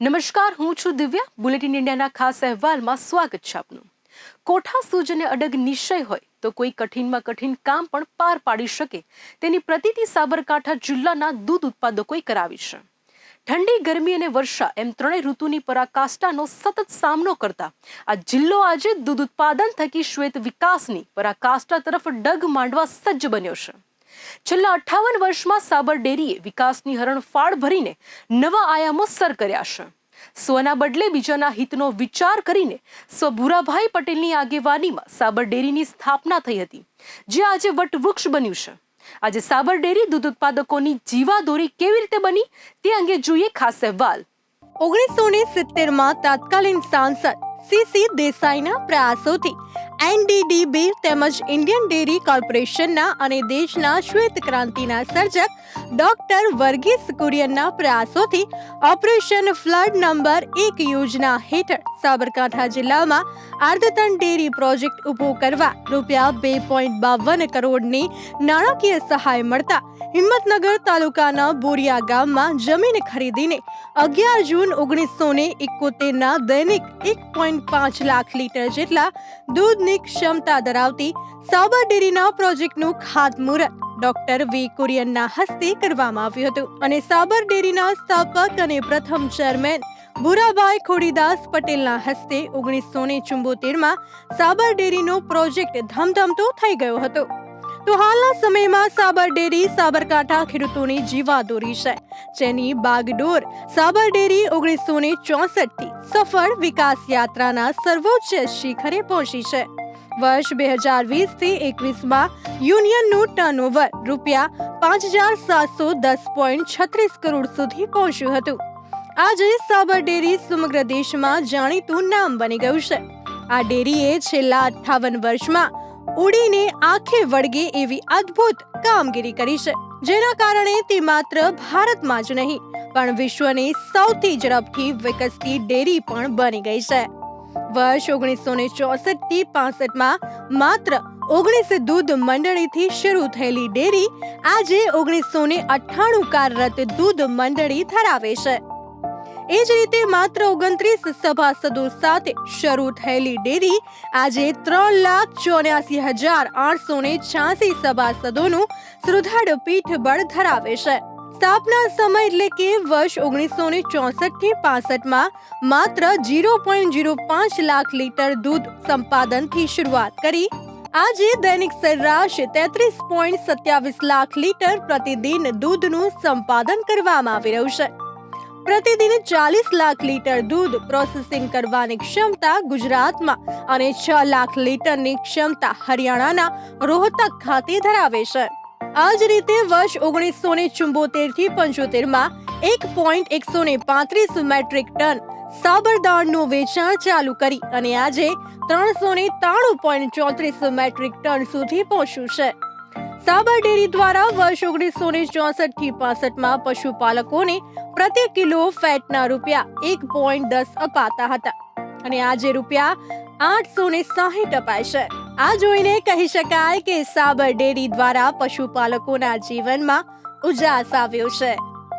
નમસ્કાર, હું છું દિવ્યા. બુલેટિન ઇન્ડિયાના ખાસ અહેવાલમાં સ્વાગત છે આપનું. કોઠા સૂજ અને અડગ નિશ્ચય હોય તો કોઈ કઠિનમાં કઠિન કામ પણ પાર પાડી શકે. તેની પ્રતિતિ સાબરકાંઠા જિલ્લાના દૂધ ઉત્પાદકોએ કરાવી છે. ઠંડી, ગરમી અને વર્ષા એમ ત્રણેય ઋતુની પરાકાષ્ઠાનો સતત સામનો કરતા આ જિલ્લો આજે દૂધ ઉત્પાદન થકી શ્વેત વિકાસની પરાકાષ્ઠા તરફ ડગ માંડવા સજ્જ બન્યો છે. છેલ્લા અઠાવન વર્ષમાં સાબર ડેરીએ વિકાસની હરણફાળ ભરીને નવા આયામો સર કર્યા છે. સ્વના બદલે બીજાના હિતનો વિચાર કરીને સ્વ પટેલની આગેવાનીમાં સાબર ડેરીની સ્થાપના થઈ હતી, જે આજે વટવૃક્ષ બન્યું છે. આજે સાબર ડેરી દૂધ ઉત્પાદકોની જીવાદોરી કેવી રીતે બની તે અંગે જોઈએ ખાસ અહેવાલ. ઓગણીસો ને સિત્તેરમાં તાત્કાલીન સાંસદ સીસી દેસાઈના પ્રયાસોથી એનડીડીબી તેમજ ઇન્ડિયન ડેરી કોર્પોરેશનના અને દેશના શ્વેત ક્રાંતિના સર્જક ડોક્ટર વર્ગીસ કુરિયનના પ્રયાસોથી ઓપરેશન ફ્લડ નંબર એક યોજના હેઠળ સાબરકાંઠા જિલ્લામાં આર્દતન ડેરી પ્રોજેક્ટ ઊભો કરવા રૂપિયા બે પોઈન્ટ બાવન કરોડની નાણાકીય સહાય મળતા હિંમતનગર તાલુકાના બોરિયા ગામમાં જમીન ખરીદીને અગિયાર જૂન ઓગણીસો ને એકોતેરના દૈનિક એક પોઈન્ટ પાંચ લાખ લીટર જેટલા દૂધની ક્ષમતા ધરાવતી સાબર ડેરીના પ્રોજેક્ટનું ખાતમુહૂર્ત ડોક્ટર વી કુરિયનના હસ્તે કરવામાં આવ્યું હતું અને સાબર ડેરીના સ્થાપક અને પ્રથમ ચેરમેન ભૂરાભાઈ ખોડીદાસ પટેલના હસ્તે ઓગણીસો ને ચુંબોતેરમાં સાબર ડેરીનો પ્રોજેક્ટ ધમધમતો થઈ ગયો હતો. તો હાલના સમયમાં સાબર ડેરી સાબરકાંઠા ખેડૂતોની જીવાદોરી છે, જેની બાગડોર સાબર ડેરી ઓગણીસો ને ચોસઠથી સફળ વિકાસ યાત્રાના સર્વોચ્ચ શિખરે પહોંચી છે. વર્ષ બે હજાર વીસથી એકવીસમાં યુનિયનનું ટર્નઓવર રૂપિયા પાંચ હજાર સાતસો દસ પોઈન્ટ છત્રીસ કરોડ સુધી પહોંચ્યું હતું. આજે સાબર ડેરી સમગ્ર દેશમાં જાણીતું નામ બની ગયું છે. આ ડેરીએ છેલ્લા અઠ્ઠાવન વર્ષમાં ઉડીને આંખે વળગે એવી અદ્ભુત કામગીરી કરી છે. જેના કારણે તે માત્ર ભારતમાં જ નહીં, પણ વિશ્વની સૌથી ઝડપથી વિકસતી ડેરી પણ બની ગઈ છે. વર્ષ ઓગણીસો ને ચોસઠથી પાસઠમાં માત્ર ઓગણીસ દૂધ મંડળીથી શરૂ થયેલી ડેરી આજે ઓગણીસો ને અઠ્ઠાણું કાર્યરત દૂધ મંડળી ધરાવે છે. એ જ રીતે માત્ર ઓગણત્રીસ સભાસદો સાથે શરૂ થયેલી ડેરી આજે ત્રણ લાખ ચોર્યાસી હજાર આઠસો ને છ્યાસી સભાસદોનું સુદૃઢ પીઠબળ ધરાવે છે. સ્થાપના સમય એટલે કે વર્ષ ઓગણીસો ને ચોસઠથી પાસઠમાં માત્ર જીરો પોઈન્ટ જીરો પાંચ લાખ લીટર દૂધ સંપાદનથી શરૂઆત કરી. આજે દૈનિક સરેરાશ તેત્રીસ પોઈન્ટ સત્યાવીસ લાખ લીટર પ્રતિદિન દૂધનું સંપાદન કરવામાં આવી રહ્યું છે. પ્રતિદિન ચાલીસ લાખ લીટર દૂધ પ્રોસેસિંગ કરવાની ક્ષમતા ગુજરાતમાં અને છ લાખ લીટરની ક્ષમતા હરિયાણાના રોહતક ખાતે ધરાવે છે. આ જ રીતે વર્ષ ઓગણીસો ને ચુંબોતેરથી પંચોતેરમાં એક પોઈન્ટ એકસો ને પાંત્રીસ મેટ્રિક ટન સાબરદાળનું વેચાણ ચાલુ કરી અને આજે ત્રણસો ને ત્રાણું પોઈન્ટ ચોત્રીસ મેટ્રિક ટન સુધી પહોંચ્યું છે. સાબર ડેરી દ્વારા વર્ષ ઓગણીસો ને ચોસઠથી પાસઠમાં પશુપાલકોને પ્રતિ કિલો ફેટના રૂપિયા એક પોઈન્ટ દસ અપાતા હતા અને આજે રૂપિયા આઠસો ને સાહીઠ અપાય છે. આ જોઈને કહી શકાય કે સાબર ડેરી દ્વારા પશુપાલકોના જીવનમાં ઉજાસ આવ્યો છે.